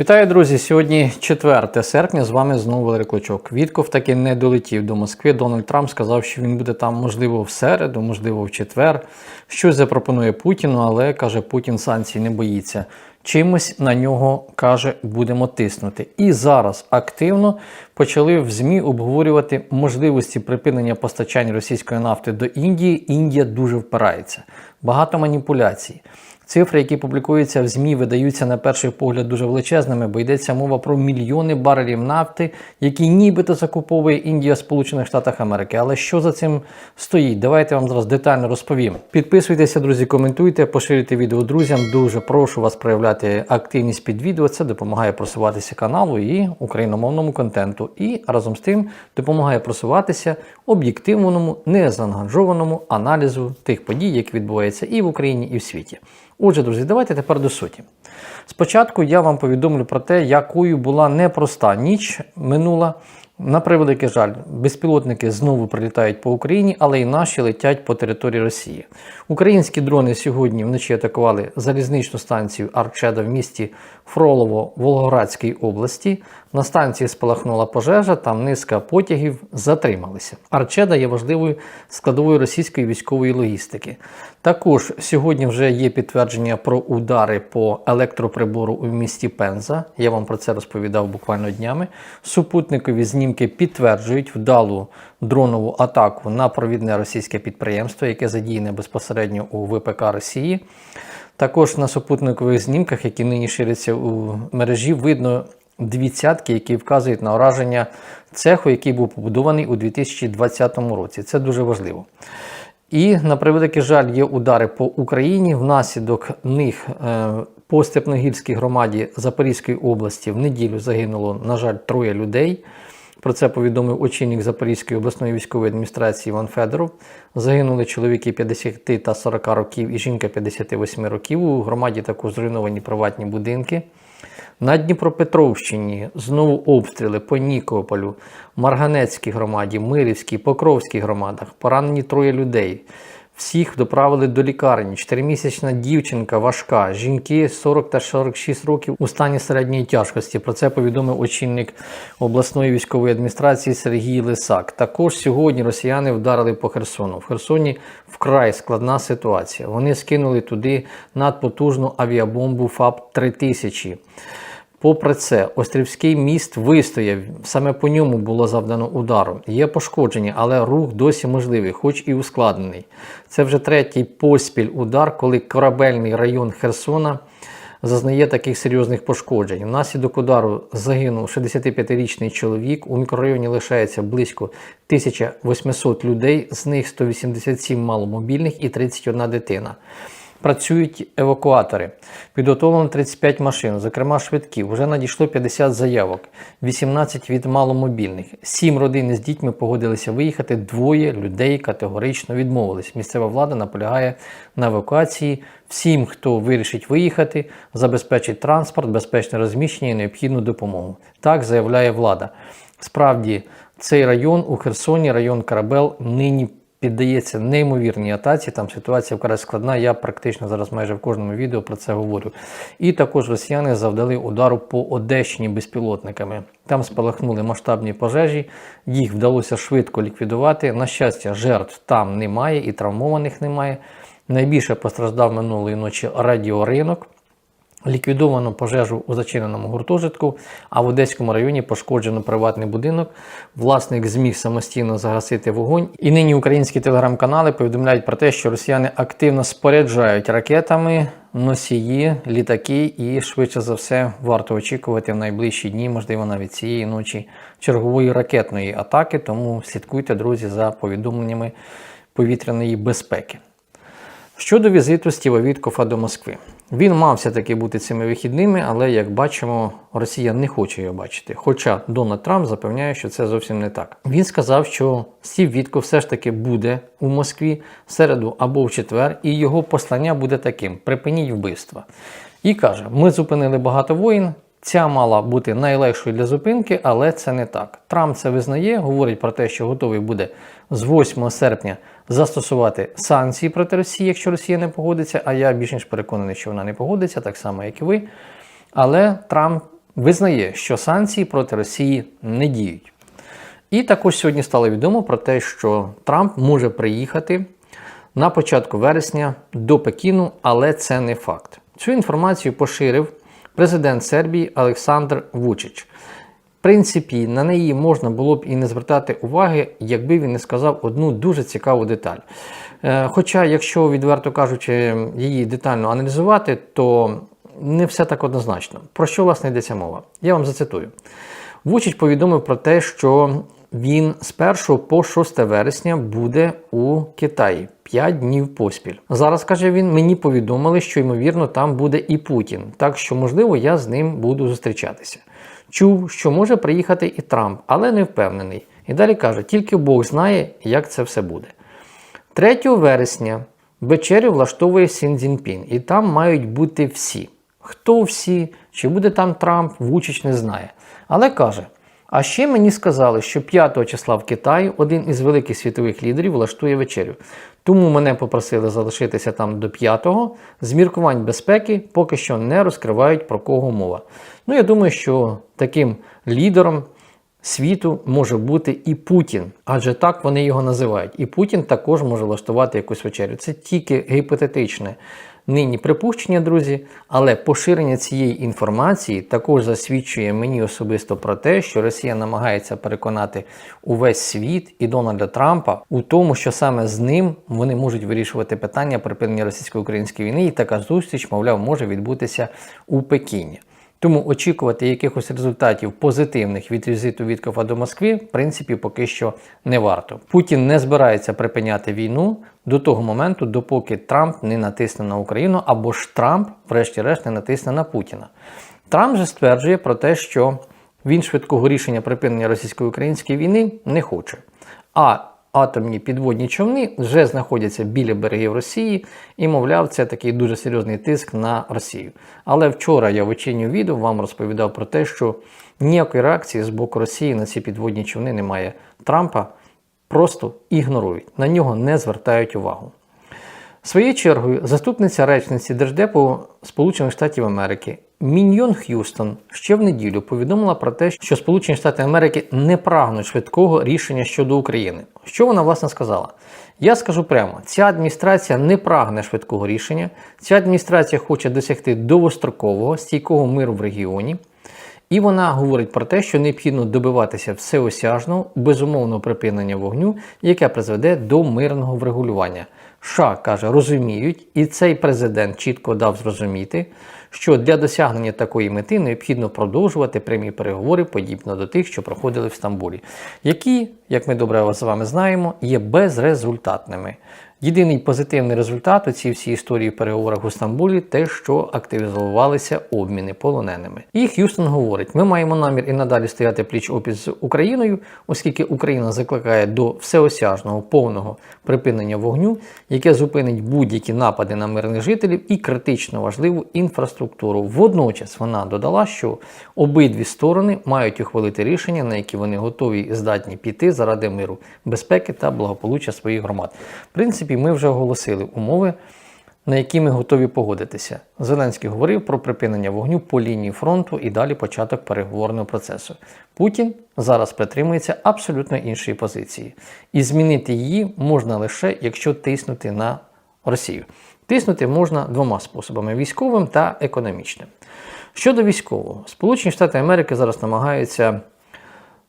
Вітаю, друзі! Сьогодні 4 серпня. З вами знову Валерій Клочок. Вітков таки не долетів до Москви. Дональд Трамп сказав, що він буде там, можливо, в середу, можливо, в четвер. Щось запропонує Путіну, але каже, Путін санкцій не боїться. Чимось на нього каже, будемо тиснути. І зараз активно почали в ЗМІ обговорювати можливості припинення постачань російської нафти до Індії. Індія дуже впирається. Багато маніпуляцій. Цифри, які публікуються в ЗМІ, видаються на перший погляд дуже величезними, бо йдеться мова про мільйони барелів нафти, які нібито закуповує Індія Сполучених Штатах Америки. Але що за цим стоїть? Давайте вам зараз детально розповім. Підписуйтеся, друзі, коментуйте, поширюйте відео друзям. Дуже прошу вас проявляти активність під відео. Це допомагає просуватися каналу і україномовному контенту. І разом з тим допомагає просуватися об'єктивному, незаангажованому аналізу тих подій, які відбуваються і в Україні, і в світі. Отже, друзі, давайте тепер до суті. Спочатку я вам повідомлю про те, якою була непроста ніч минула. На превеликий жаль, безпілотники знову прилітають по Україні, але і наші летять по території Росії. Українські дрони сьогодні вночі атакували залізничну станцію Арчеда в місті Фролово Волгоградській області. На станції спалахнула пожежа, там низка потягів затрималися. Арчеда є важливою складовою російської військової логістики. Також сьогодні вже є підтвердження про удари по електроприбору у місті Пенза. Я вам про це розповідав буквально днями. Супутникові знімки підтверджують вдалу дронову атаку на провідне російське підприємство, яке задіяне безпосередньо у ВПК Росії. Також на супутникових знімках, які нині ширяться у мережі, видно дві цятки, які вказують на ураження цеху, який був побудований у 2020 році. Це дуже важливо. І на превеликий жаль, є удари по Україні. Внаслідок них е, по Степногірській громаді Запорізької області в неділю загинуло, на жаль, троє людей. Про це повідомив очільник Запорізької обласної військової адміністрації Іван Федоров. Загинули чоловіки 50 та 40 років і жінка 58 років. У громаді також зруйновані приватні будинки. На Дніпропетровщині знову обстріли по Нікополю, Марганецькій громаді, Мирівській, Покровській громадах. Поранені троє людей. Всіх доправили до лікарні. Чотиримісячна дівчинка важка. Жінки 40 та 46 років у стані середньої тяжкості. Про це повідомив очільник обласної військової адміністрації Сергій Лисак. Також сьогодні росіяни вдарили по Херсону. В Херсоні вкрай складна ситуація. Вони скинули туди надпотужну авіабомбу ФАП 3000 Попри це, Острівський міст вистояв, саме по ньому було завдано удару. Є пошкодження, але рух досі можливий, хоч і ускладнений. Це вже третій поспіль удар, коли корабельний район Херсона зазнає таких серйозних пошкоджень. Внаслідок удару загинув 65-річний чоловік. У мікрорайоні лишається близько 1800 людей, з них 187 маломобільних і 31 дитина. Працюють евакуатори. Підготовлено 35 машин, зокрема швидкі. Вже надійшло 50 заявок, 18 від маломобільних. Сім родин з дітьми погодилися виїхати. Двоє людей категорично відмовились. Місцева влада наполягає на евакуації. Всім, хто вирішить виїхати, забезпечить транспорт, безпечне розміщення і необхідну допомогу. Так заявляє влада. Справді, цей район у Херсоні, район Карабел, нині піддається неймовірній атаці. Там ситуація вкрай складна. Я практично зараз майже в кожному відео про це говорю. І також росіяни завдали удару по Одещині безпілотниками. Там спалахнули масштабні пожежі, їх вдалося швидко ліквідувати. На щастя, жертв там немає і травмованих немає. Найбільше постраждав минулої ночі радіоринок. Ліквідовано пожежу у зачиненому гуртожитку, а в Одеському районі пошкоджено приватний будинок. Власник зміг самостійно загасити вогонь. І нині українські телеграм-канали повідомляють про те, що росіяни активно споряджають ракетами, носії, літаки, і швидше за все варто очікувати в найближчі дні, можливо, навіть цієї ночі чергової ракетної атаки. Тому слідкуйте, друзі, за повідомленнями повітряної безпеки. Щодо візиту Стіва Віткофа до Москви. Він мав все-таки бути цими вихідними, але як бачимо, Росія не хоче його бачити. Хоча Дональд Трамп запевняє, що це зовсім не так. Він сказав, що Стів Вітко все ж таки буде у Москві в середу або в четвер, і його послання буде таким: припиніть вбивства. І каже: ми зупинили багато воїн. Ця мала бути найлегшою для зупинки, але це не так. Трамп це визнає, говорить про те, що готовий буде з 8 серпня застосувати санкції проти Росії, якщо Росія не погодиться. А я більш ніж переконаний, що вона не погодиться, так само, як і ви. Але Трамп визнає, що санкції проти Росії не діють. І також сьогодні стало відомо про те, що Трамп може приїхати на початку вересня до Пекіну, але це не факт. Цю інформацію поширив президент Сербії Олександр Вучич. В принципі, на неї можна було б і не звертати уваги, якби він не сказав одну дуже цікаву деталь. Е, Хоча, якщо відверто кажучи, її детально аналізувати, то не все так однозначно. Про що власне йдеться мова? Я вам зацитую. Вучич повідомив про те, що він з 1 по 6 вересня буде у Китаї 5 днів поспіль. Зараз каже він: мені повідомили, що ймовірно там буде і Путін, так що можливо я з ним буду зустрічатися. Чув, що може приїхати і Трамп, але не впевнений. І далі каже: тільки Бог знає, як це все буде. 3 вересня вечерю влаштовує Сін Цзіньпін, і там мають бути всі. Хто всі, чи буде там Трамп, Вучич не знає. Але каже: а ще мені сказали, що 5 числа в Китаї один із великих світових лідерів влаштує вечерю. Тому мене попросили залишитися там до 5-го. З міркувань безпеки поки що не розкривають про кого мова. Ну, я думаю, що таким лідером світу може бути і Путін, адже так вони його називають. І Путін також може влаштувати якусь вечерю. Це тільки гіпотетичне нині припущення, друзі, але поширення цієї інформації також засвідчує мені особисто про те, що Росія намагається переконати увесь світ і Дональда Трампа у тому, що саме з ним вони можуть вирішувати питання припинення російсько-української війни, і така зустріч, мовляв, може відбутися у Пекіні. Тому очікувати якихось результатів позитивних від візиту Віткофа до Москви, в принципі, поки що не варто. Путін не збирається припиняти війну до того моменту, допоки Трамп не натисне на Україну, або ж Трамп, врешті-решт, не натисне на Путіна. Трамп же стверджує про те, що він швидкого рішення припинення російсько-української війни не хоче. А атомні підводні човни вже знаходяться біля берегів Росії, і, мовляв, це такий дуже серйозний тиск на Росію. Але вчора я в вечірню відео вам розповідав про те, що ніякої реакції з боку Росії на ці підводні човни немає. Трампа просто ігнорують, на нього не звертають увагу. Своєю чергою, заступниця речниці Держдепу Сполучених Штатів Америки Міньйон Х'юстон ще в неділю повідомила про те, що Сполучені Штати Америки не прагнуть швидкого рішення щодо України. Що вона власне сказала? Я скажу прямо: ця адміністрація не прагне швидкого рішення. Ця адміністрація хоче досягти довгострокового стійкого миру в регіоні. І вона говорить про те, що необхідно добиватися всеосяжного безумовного припинення вогню, яке призведе до мирного врегулювання. США каже, розуміють, і цей президент чітко дав зрозуміти, що для досягнення такої мети необхідно продовжувати прямі переговори, подібно до тих, що проходили в Стамбулі, які, як ми добре з вами знаємо, є безрезультатними. Єдиний позитивний результат у цій всій історії переговорах у Стамбулі те, що активізувалися обміни полоненими. І Х'юстон говорить: ми маємо намір і надалі стояти пліч опіч з Україною, оскільки Україна закликає до всеосяжного повного припинення вогню, яке зупинить будь-які напади на мирних жителів і критично важливу інфраструктуру. Водночас вона додала, що обидві сторони мають ухвалити рішення, на які вони готові і здатні піти заради миру, безпеки та благополуччя своїх громад. В принципі, ми вже оголосили умови, на які ми готові погодитися. Зеленський говорив про припинення вогню по лінії фронту і далі початок переговорного процесу. Путін зараз притримується абсолютно іншої позиції, і змінити її можна лише якщо тиснути на Росію. Тиснути можна двома способами: військовим та економічним. Щодо військового, Сполучені Штати Америки зараз намагаються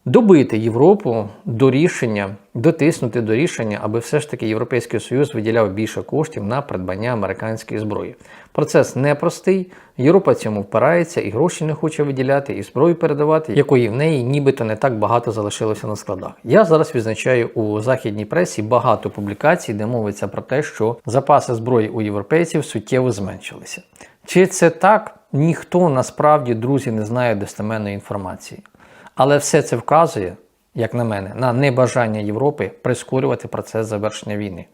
добити Європу до рішення, дотиснути до рішення, аби все ж таки Європейський Союз виділяв більше коштів на придбання американської зброї. Процес непростий, Європа цьому впирається і гроші не хоче виділяти, і зброю передавати, якої в неї нібито не так багато залишилося на складах. Я зараз відзначаю у західній пресі багато публікацій, де мовиться про те, що запаси зброї у європейців суттєво зменшилися. Чи це так? Ніхто насправді, друзі, не знає достеменної інформації. Але все це вказує, як на мене, на небажання Європи прискорювати процес завершення війни.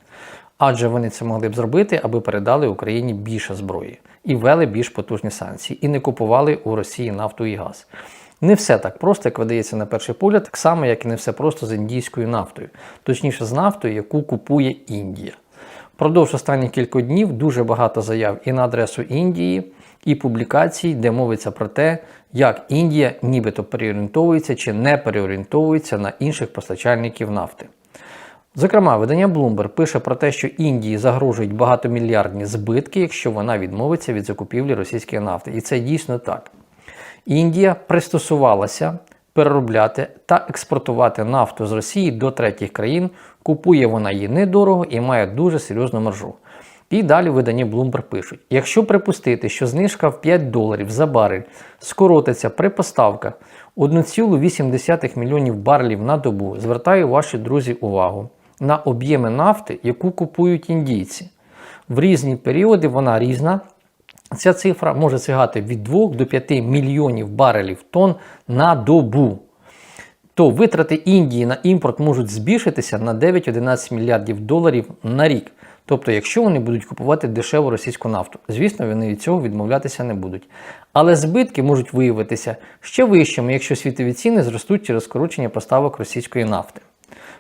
Адже вони це могли б зробити, аби передали Україні більше зброї і ввели більш потужні санкції, і не купували у Росії нафту і газ. Не все так просто, як видається на перший погляд, так само, як і не все просто з індійською нафтою, точніше з нафтою, яку купує Індія. Продовж останніх кількох днів дуже багато заяв і на адресу Індії, і публікацій, де мовиться про те, як Індія нібито переорієнтовується чи не переорієнтовується на інших постачальників нафти. Зокрема, видання Bloomberg пише про те, що Індії загрожують багатомільярдні збитки, якщо вона відмовиться від закупівлі російської нафти. І це дійсно так. Індія пристосувалася переробляти та експортувати нафту з Росії до третіх країн, купує вона її недорого і має дуже серйозну маржу. І далі видання Bloomberg пишуть: якщо припустити, що знижка в 5 доларів за барель скоротиться при поставках 1,8 мільйонів барелів на добу, звертаю ваші друзі увагу на об'єми нафти, яку купують індійці. В різні періоди вона різна. Ця цифра може сягати від 2 до 5 мільйонів барелів тонн на добу. То витрати Індії на імпорт можуть збільшитися на 9-11 мільярдів доларів на рік. Тобто, якщо вони будуть купувати дешеву російську нафту, звісно, вони від цього відмовлятися не будуть. Але збитки можуть виявитися ще вищими, якщо світові ціни зростуть через скорочення поставок російської нафти.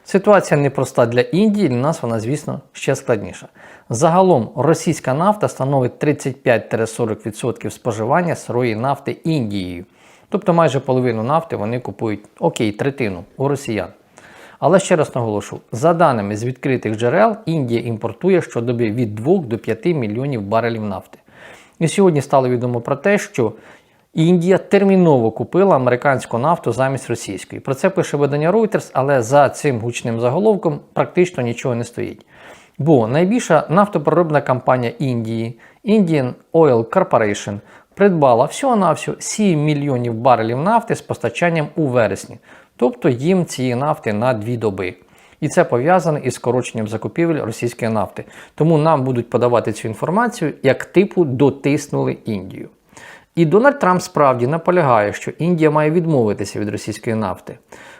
Ситуація непроста для Індії, для нас вона, звісно, ще складніша. Загалом російська нафта становить 35-40% споживання сирої нафти Індією. Тобто майже половину нафти вони купують, окей, третину у росіян. Але ще раз наголошу, за даними з відкритих джерел, Індія імпортує щодоби від 2 до 5 мільйонів барелів нафти. І сьогодні стало відомо про те, що Індія терміново купила американську нафту замість російської. Про це пише видання Reuters, але за цим гучним заголовком практично нічого не стоїть. Бо найбільша нафтопереробна компанія Індії Indian Oil Corporation придбала всього-навсього 7 мільйонів барелів нафти з постачанням у вересні, тобто їм цієї нафти на дві доби. І це пов'язане із скороченням закупівель російської нафти. Тому нам будуть подавати цю інформацію, як типу дотиснули Індію. І Дональд Трамп справді наполягає, що Індія має відмовитися від російської нафти.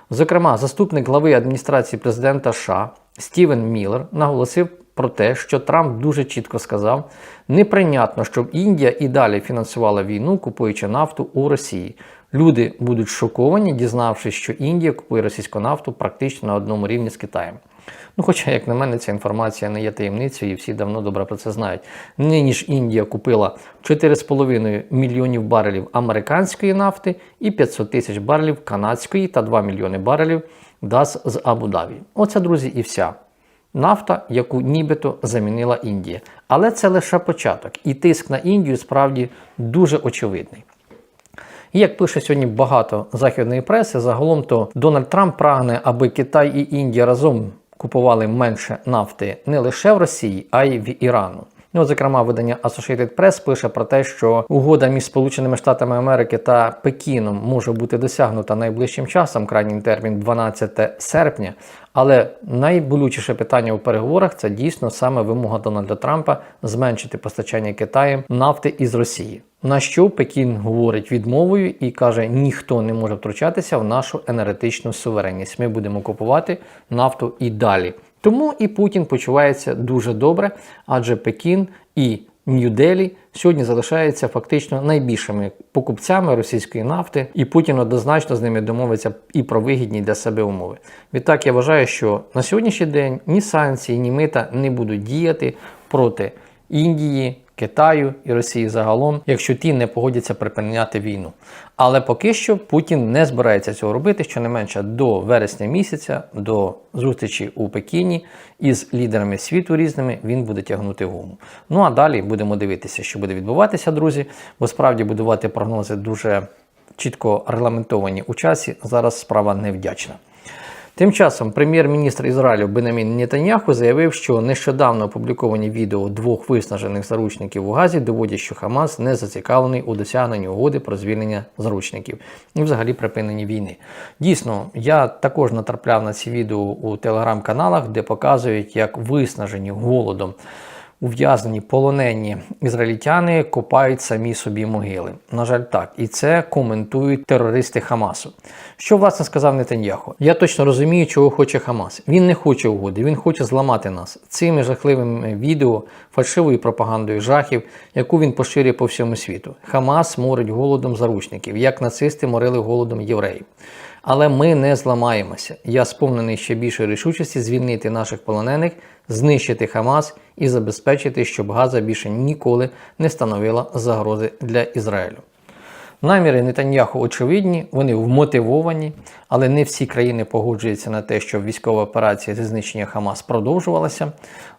Зокрема, заступник глави адміністрації президента США Стівен Міллер наголосив про те, що Трамп дуже чітко сказав: неприйнятно, щоб Індія і далі фінансувала війну, купуючи нафту у Росії. Люди будуть шоковані, дізнавшись, що Індія купує російську нафту практично на одному рівні з Китаєм. Ну, хоча, як на мене, ця інформація не є таємницею, і всі давно добре про це знають. Нині ж Індія купила 4,5 мільйонів барелів американської нафти і 500 тисяч барелів канадської та 2 мільйони барелів ДАЗ з Абу-Дабі. Оце, друзі, і вся. Нафта, яку нібито замінила Індія. Але це лише початок, і тиск на Індію справді дуже очевидний. Як пише сьогодні багато західної преси, загалом то Дональд Трамп прагне, аби Китай і Індія разом купували менше нафти не лише в Росії, а й в Ірану. Ну, зокрема, видання Associated Press пише про те, що угода між Сполученими Штатами Америки та Пекіном може бути досягнута найближчим часом, крайній термін 12 серпня. Але найболючіше питання у переговорах це дійсно саме вимога Дональда Трампа зменшити постачання Китаєм нафти із Росії. На що Пекін говорить відмовою і каже, ніхто не може втручатися в нашу енергетичну суверенність. Ми будемо купувати нафту і далі. Тому і Путін почувається дуже добре, адже Пекін і Нью-Делі сьогодні залишаються фактично найбільшими покупцями російської нафти, і Путін однозначно з ними домовиться і про вигідні для себе умови. Відтак я вважаю, що на сьогоднішній день ні санкції, ні мита не будуть діяти проти Індії. Китаю і Росії загалом, якщо ті не погодяться припиняти війну. Але поки що Путін не збирається цього робити, щонайменше до вересня місяця, до зустрічі у Пекіні із лідерами світу різними він буде тягнути гуму. Ну а далі будемо дивитися, що буде відбуватися, друзі, бо справді будувати прогнози дуже чітко регламентовані у часі. Зараз справа невдячна. Тим часом прем'єр-міністр Ізраїлю Бенамін Нетаньяху заявив, що нещодавно опубліковані відео двох виснажених заручників у Газі доводять, що Хамас не зацікавлений у досягненні угоди про звільнення заручників і взагалі припиненні війни. Дійсно, я також натрапляв на ці відео у телеграм-каналах, де показують, як виснажені голодом ув'язнені полонені ізраїльтяни копають самі собі могили. На жаль, так. І це коментують терористи Хамасу. Що власне сказав Нетаньяху? Я точно розумію, чого хоче Хамас. Він не хоче угоди, він хоче зламати нас цими жахливими відео, фальшивою пропагандою жахів, яку він поширює по всьому світу. Хамас морить голодом заручників, як нацисти морили голодом євреїв. Але ми не зламаємося. Я сповнений ще більше рішучості звільнити наших полонених, знищити Хамас і забезпечити, щоб Газа більше ніколи не становила загрози для Ізраїлю. Наміри Нетаньяху очевидні, вони вмотивовані, але не всі країни погоджуються на те, щоб військова операція зі знищення Хамас продовжувалася.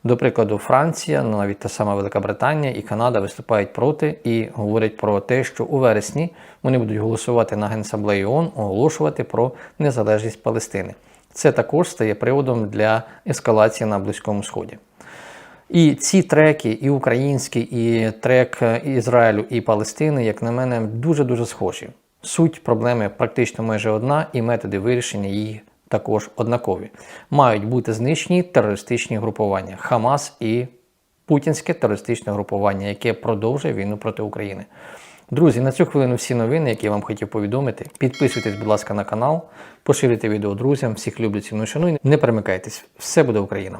До прикладу, Франція, ну, навіть та сама Велика Британія і Канада виступають проти і говорять про те, що у вересні вони будуть голосувати на Генасамблеї ООН, оголошувати про незалежність Палестини. Це також стає приводом для ескалації на Близькому Сході. І ці треки, і український, і трек Ізраїлю і Палестини, як на мене, дуже-дуже схожі. Суть проблеми практично майже одна, і методи вирішення її також однакові. Мають бути знищені терористичні групування Хамас і путінське терористичне групування, яке продовжує війну проти України. Друзі, на цю хвилину всі новини, які я вам хотів повідомити. Підписуйтесь, будь ласка, на канал, поширюйте відео друзям. Всіх люблю, ціную, шаную. Не перемикайтесь, все буде Україна.